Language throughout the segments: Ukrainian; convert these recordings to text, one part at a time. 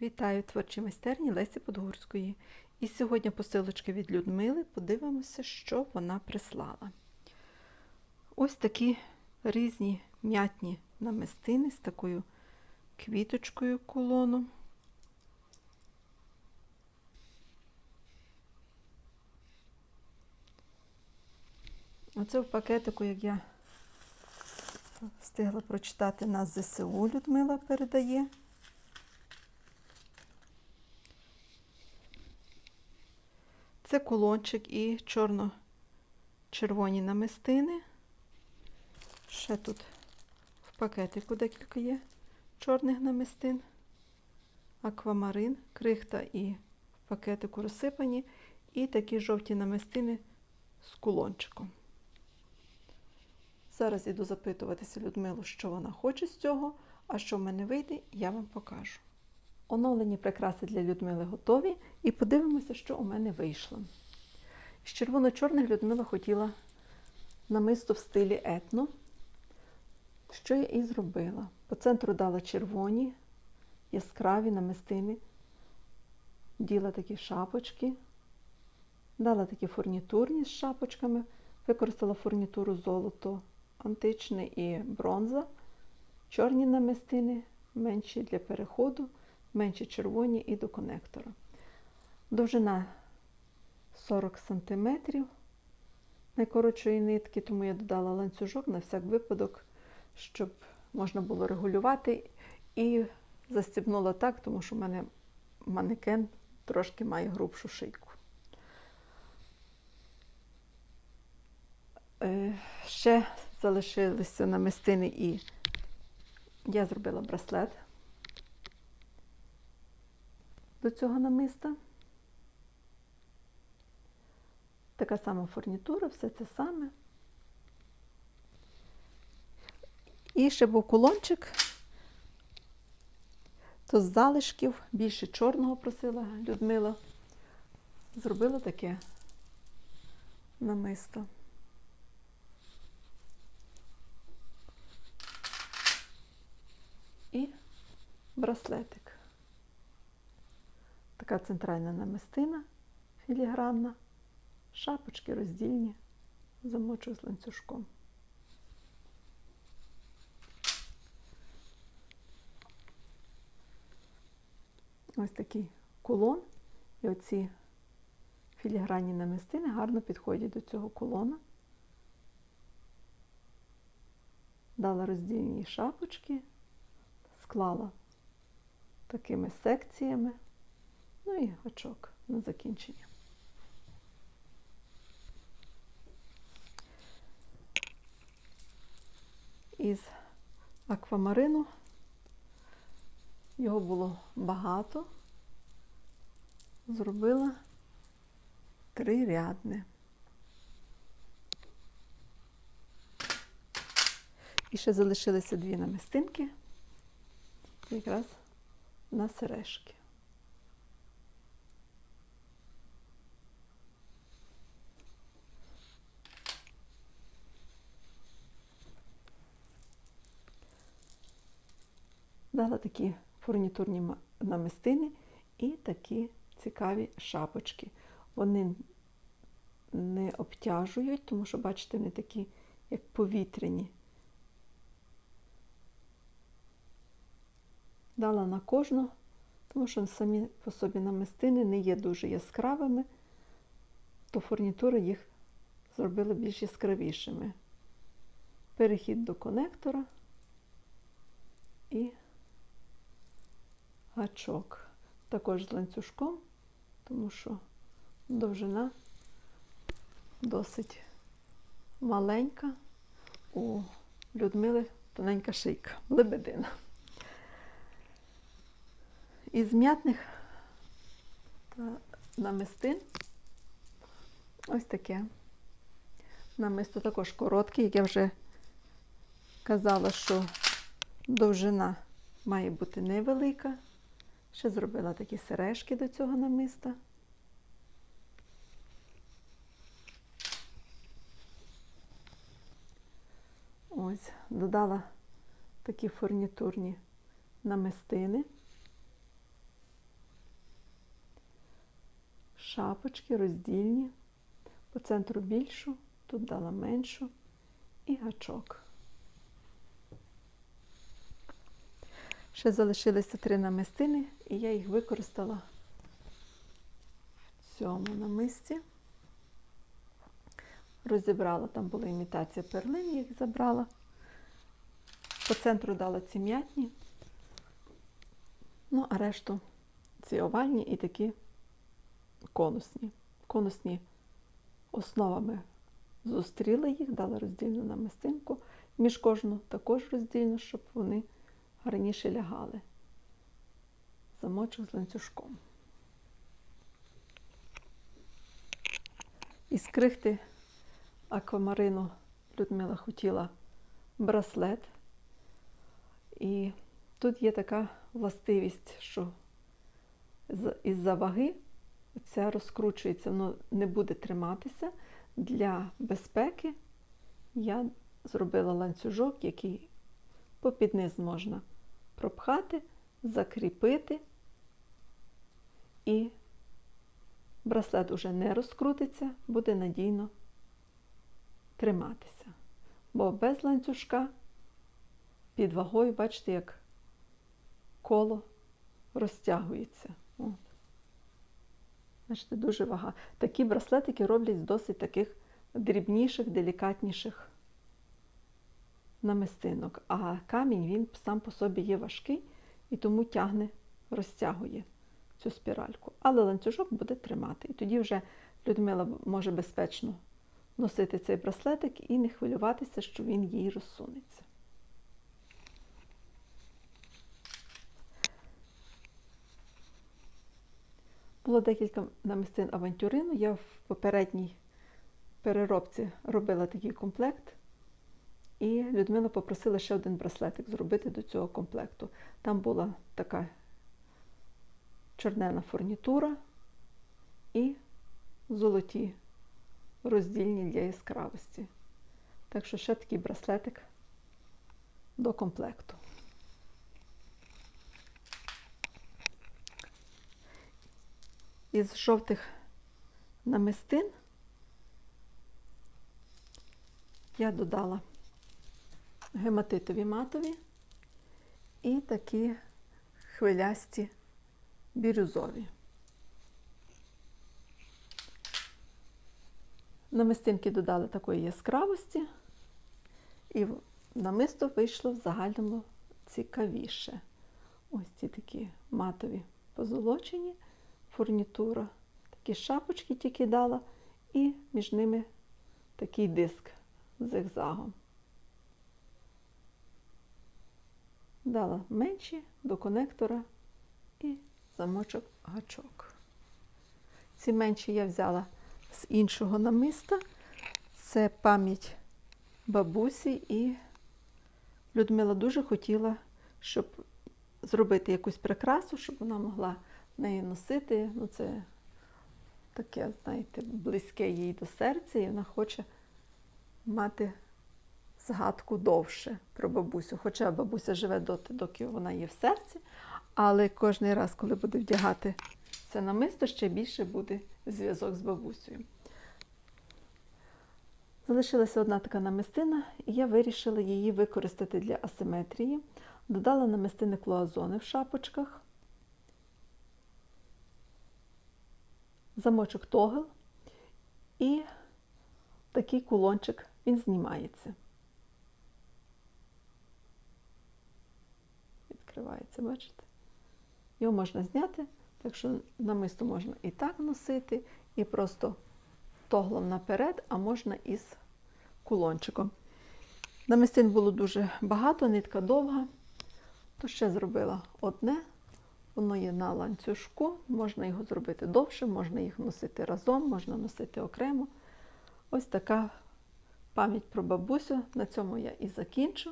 Вітаю творчій майстерні Лесі Подгурської. І сьогодні посилочки від Людмили подивимося, що вона прислала. Ось такі різні м'ятні намистини з такою квіточкою кулону. Оце в пакетику, як я встигла прочитати нас ЗСУ, Людмила передає. Це кулончик і чорно-червоні намистини. Ще тут в пакетику декілька є чорних намистин, аквамарин, крихта і пакетику розсипані, і такі жовті намистини з кулончиком. Зараз іду запитуватися Людмилу, що вона хоче з цього, а що в мене вийде, я вам покажу. Оновлені прикраси для Людмили готові, і подивимося, що у мене вийшло. З червоно-чорних Людмила хотіла намисто в стилі етно, що я і зробила. По центру дала червоні, яскраві намистини, діла такі шапочки, дала такі фурнітурні з шапочками, використала фурнітуру золото античне і бронза, чорні намистини, менші для переходу менші червоні і до конектора. Довжина 40 см найкоротшої нитки, тому я додала ланцюжок на всяк випадок, щоб можна було регулювати. І застібнула так, тому що в мене манекен трошки має грубшу шийку. Е, ще залишилися намистини і я зробила браслет до цього намиста. Така сама фурнітура, все це саме. І ще був кулончик, то з залишків більше чорного просила Людмила. Зробила таке намисто. І браслетик. Така центральна намистина філігранна, шапочки роздільні, замочу з ланцюжком. Ось такий кулон. І оці філігранні намистини гарно підходять до цього кулона. Дала роздільні шапочки, склала такими секціями. Ну і гачок на закінчення. Із аквамарину його було багато, зробила трирядне. І ще залишилися дві намистинки, якраз на сережки. Дала такі фурнітурні намистини і такі цікаві шапочки. Вони не обтяжують, тому що, бачите, вони такі, як повітряні. Дала на кожну, тому що самі по собі намистини не є дуже яскравими, то фурнітури їх зробили більш яскравішими. Перехід до конектора і гачок. Також з ланцюжком, тому що довжина досить маленька, у Людмили тоненька шийка, лебедина. Із м'ятних намистин ось таке. Намисто також коротке, як я вже казала, що довжина має бути невелика. Ще зробила такі сережки до цього намиста. Ось, додала такі фурнітурні намистини, шапочки роздільні, по центру більшу, тут дала меншу і гачок. Ще залишилися три намистини, і я їх використала в цьому намисті. Розібрала, там була імітація перлин, їх забрала. По центру дала ці м'ятні, ну, а решту ці овальні і такі конусні. Конусні основами зустріла їх, дала роздільну намистинку. Між кожну також роздільну, щоб вони гарніше лягали. Замочок з ланцюжком. Із крихти аквамарину Людмила хотіла браслет. І тут є така властивість, що із-за ваги ця розкручується, воно не буде триматися. Для безпеки я зробила ланцюжок, який попід низ можна пропхати, закріпити, і браслет уже не розкрутиться, буде надійно триматися. Бо без ланцюжка під вагою, бачите, як коло розтягується. От. Дуже вага. Такі браслетики роблять з досить таких дрібніших, делікатніших намистинок. А камінь він сам по собі є важкий і тому тягне, розтягує цю спіральку. Але ланцюжок буде тримати. І тоді вже Людмила може безпечно носити цей браслетик і не хвилюватися, що він їй розсунеться. Було декілька намистин авантюрину. Я в попередній переробці робила такий комплект. І Людмила попросила ще один браслетик зробити до цього комплекту. Там була така чорнена фурнітура і золоті роздільні для яскравості. Так що ще такий браслетик до комплекту. Із жовтих намистин я додала гематитові матові і такі хвилясті бірюзові. Намистинки додали такої яскравості, і намисто вийшло в загальному цікавіше. Ось ці такі матові позолочені, фурнітура, такі шапочки тільки дала, і між ними такий диск зигзагом. Дала менші до конектора і замочок гачок. Ці менші я взяла з іншого намиста. Це пам'ять бабусі, і Людмила дуже хотіла, щоб зробити якусь прикрасу, щоб вона могла неї носити. Ну, це таке, знаєте, близьке їй до серця, і вона хоче мати згадку довше про бабусю. Хоча бабуся живе доти, доки вона є в серці, але кожен раз, коли буде вдягати це намисто, ще більше буде зв'язок з бабусею. Залишилася одна така намистина, і я вирішила її використати для асиметрії. Додала намистини клоазони в шапочках, замочок тогл і такий кулончик, він знімається. Відкривається, бачите? Його можна зняти, так що намисто можна і так носити, і просто тоглом наперед, а можна із кулончиком. Намистин було дуже багато, нитка довга, то ще зробила одне. Воно є на ланцюжку, можна його зробити довше, можна їх носити разом, можна носити окремо. Ось така пам'ять про бабусю. На цьому я і закінчу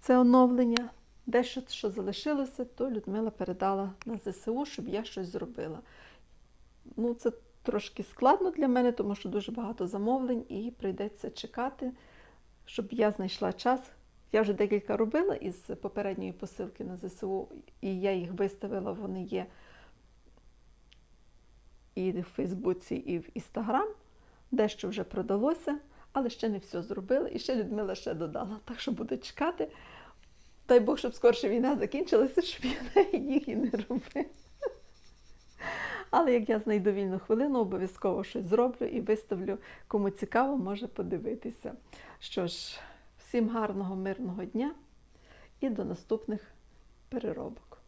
це оновлення. Дещо, що залишилося, то Людмила передала на ЗСУ, щоб я щось зробила. Ну, це трошки складно для мене, тому що дуже багато замовлень і прийдеться чекати, щоб я знайшла час. Я вже декілька робила із попередньої посилки на ЗСУ, і я їх виставила, вони є і в Фейсбуці, і в Інстаграм. Дещо вже продалося, але ще не все зробили. І ще Людмила ще додала. Так що буду чекати. Дай Бог, щоб скорше війна закінчилася, щоб я їх і не робила. Але як я знайду вільну хвилину, обов'язково щось зроблю і виставлю. Кому цікаво, може подивитися. Що ж, всім гарного, мирного дня і до наступних переробок.